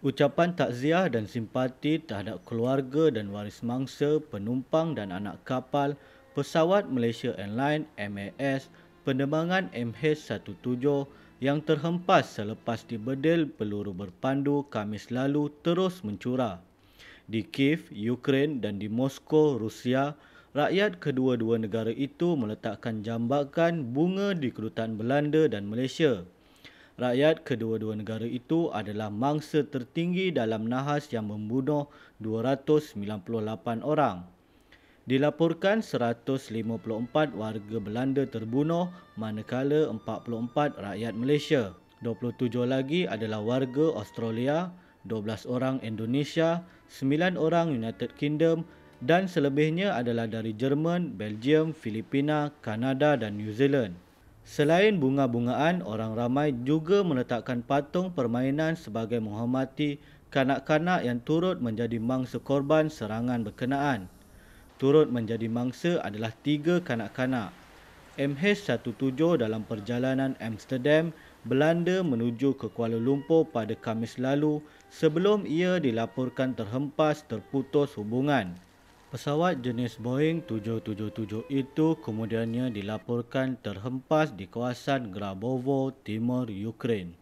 Ucapan takziah dan simpati terhadap keluarga dan waris mangsa, penumpang dan anak kapal pesawat Malaysia Airlines MAS penerbangan MH17 yang terhempas selepas dibedil peluru berpandu Kamis lalu terus mencurah. Di Kiev, Ukraine dan di Moskow, Rusia, rakyat kedua-dua negara itu meletakkan jambakan bunga di kedutaan Belanda dan Malaysia rakyat kedua-dua negara itu adalah mangsa tertinggi dalam nahas yang membunuh 298 orang. Dilaporkan 154 warga Belanda terbunuh manakala 44 rakyat Malaysia. 27 lagi adalah warga Australia, 12 orang Indonesia, 9 orang United Kingdom dan selebihnya adalah dari Jerman, Belgium, Filipina, Kanada dan New Zealand. Selain bunga-bungaan, orang ramai juga meletakkan patung permainan sebagai menghormati kanak-kanak yang turut menjadi mangsa korban serangan berkenaan. Turut menjadi mangsa adalah tiga kanak-kanak. MH17 dalam perjalanan Amsterdam, Belanda menuju ke Kuala Lumpur pada Kamis lalu sebelum ia dilaporkan terhempas terputus hubungan. Pesawat jenis Boeing 777 itu kemudiannya dilaporkan terhempas di kawasan Grabovo, timur Ukraine.